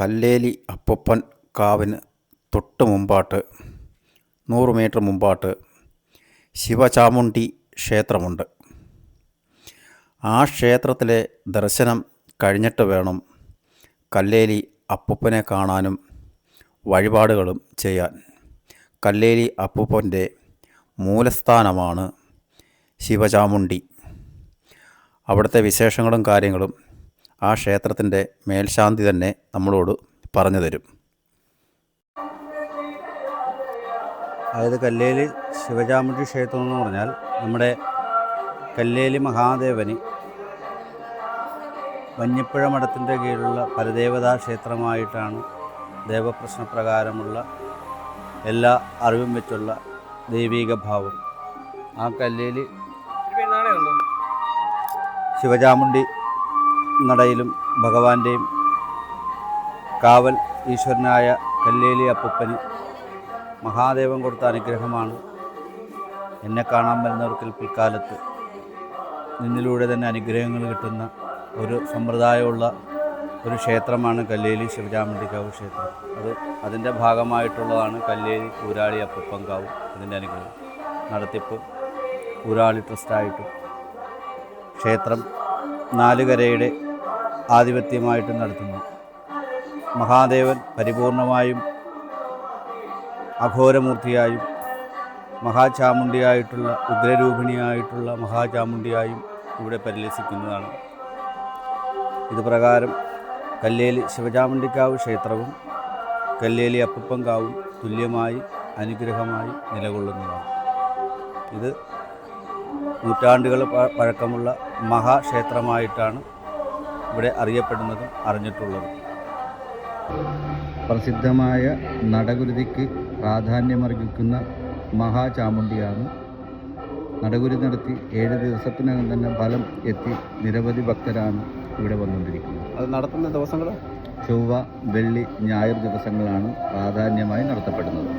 കല്ലേലി അപ്പപ്പൻ കാവിന് തൊട്ട് മുമ്പാട്ട് നൂറ് മീറ്റർ മുമ്പാട്ട് ശിവചാമുണ്ഡി ക്ഷേത്രമുണ്ട്. ആ ക്ഷേത്രത്തിലെ ദർശനം കഴിഞ്ഞിട്ട് വേണം കല്ലേലി അപ്പപ്പനെ കാണാനും വഴിപാടുകളും ചെയ്യാൻ. കല്ലേലി അപ്പൂപ്പന്റെ മൂലസ്ഥാനമാണ് ശിവചാമുണ്ഡി. അവിടുത്തെ വിശേഷങ്ങളും കാര്യങ്ങളും ആ ക്ഷേത്രത്തിന്റെ മേൽശാന്തി തന്നെ നമ്മളോട് പറഞ്ഞു തരും. അതായത് കല്ലേലി ശിവചാമുണ്ടി ക്ഷേത്രം എന്ന് പറഞ്ഞാൽ നമ്മുടെ കല്ലേലി മഹാദേവന് വന്യപ്പുഴ മഠത്തിന്റെ കീഴിലുള്ള പരദേവതാ ക്ഷേത്രമായിട്ടാണ് ദേവപ്രശ്നപ്രകാരമുള്ള എല്ലാ അറിവും വെച്ചുള്ള ദൈവീക ഭാവം. ആ കല്ലേലി ശിവചാമുണ്ഡി നടയിലും ഭഗവാന്റെയും കാവൽ ഈശ്വരനായ കല്ലേലി അപ്പൂപ്പന് മഹാദേവൻ കൊടുത്ത അനുഗ്രഹമാണ് എന്നെ കാണാൻ വരുന്നവർക്ക് പിൽക്കാലത്ത് നിന്നിലൂടെ തന്നെ അനുഗ്രഹങ്ങൾ കിട്ടുന്ന ഒരു സമ്പ്രദായമുള്ള ഒരു ക്ഷേത്രമാണ് കല്ലേലി ശിവരാമണ്ടിക്കാവ് ക്ഷേത്രം. അത് അതിന്റെ ഭാഗമായിട്ടുള്ളതാണ് കല്ലേലി ഊരാളി അപ്പൂപ്പൻകാവ് അതിന്റെ അനുഗ്രഹം. നടത്തിപ്പ് ഊരാളി ട്രസ്റ്റായിട്ടും ക്ഷേത്രം നാലുകരയുടെ ആധിപത്യമായിട്ട് നടത്തുന്നു. മഹാദേവൻ പരിപൂർണമായും അഘോരമൂർത്തിയായും മഹാചാമുണ്ടിയായിട്ടുള്ള ഉഗ്രരൂപിണിയായിട്ടുള്ള മഹാചാമുണ്ടിയായും ഇവിടെ പരിലസിക്കുന്നതാണ്. ഇതുപ്രകാരം കല്ലേലി ശിവചാമുണ്ടിക്കാവ് ക്ഷേത്രവും കല്ലേലി അപ്പപ്പങ്കാവും തുല്യമായി അനുഗ്രഹമായി നിലകൊള്ളുന്നതാണ്. ഇത് നൂറ്റാണ്ടുകൾ പഴക്കമുള്ള മഹാക്ഷേത്രമായിട്ടാണ് ഇവിടെ അറിയപ്പെടുന്നതും അറിഞ്ഞിട്ടുള്ളതും. പ്രസിദ്ധമായ നടകുരുതിക്ക് പ്രാധാന്യമർഹിക്കുന്ന മഹാചാമുണ്ടിയാണ് നടകുരുതി നടത്തി ഏഴ് ദിവസത്തിനകം തന്നെ ഫലം എത്തി നിരവധി ഭക്തരാണ് ഇവിടെ വന്നുകൊണ്ടിരിക്കുന്നത്. അത് നടത്തുന്ന ദിവസങ്ങൾ ചൊവ്വ വെള്ളി ഞായർ ദിവസങ്ങളാണ് പ്രാധാന്യമായി നടത്തപ്പെടുന്നത്.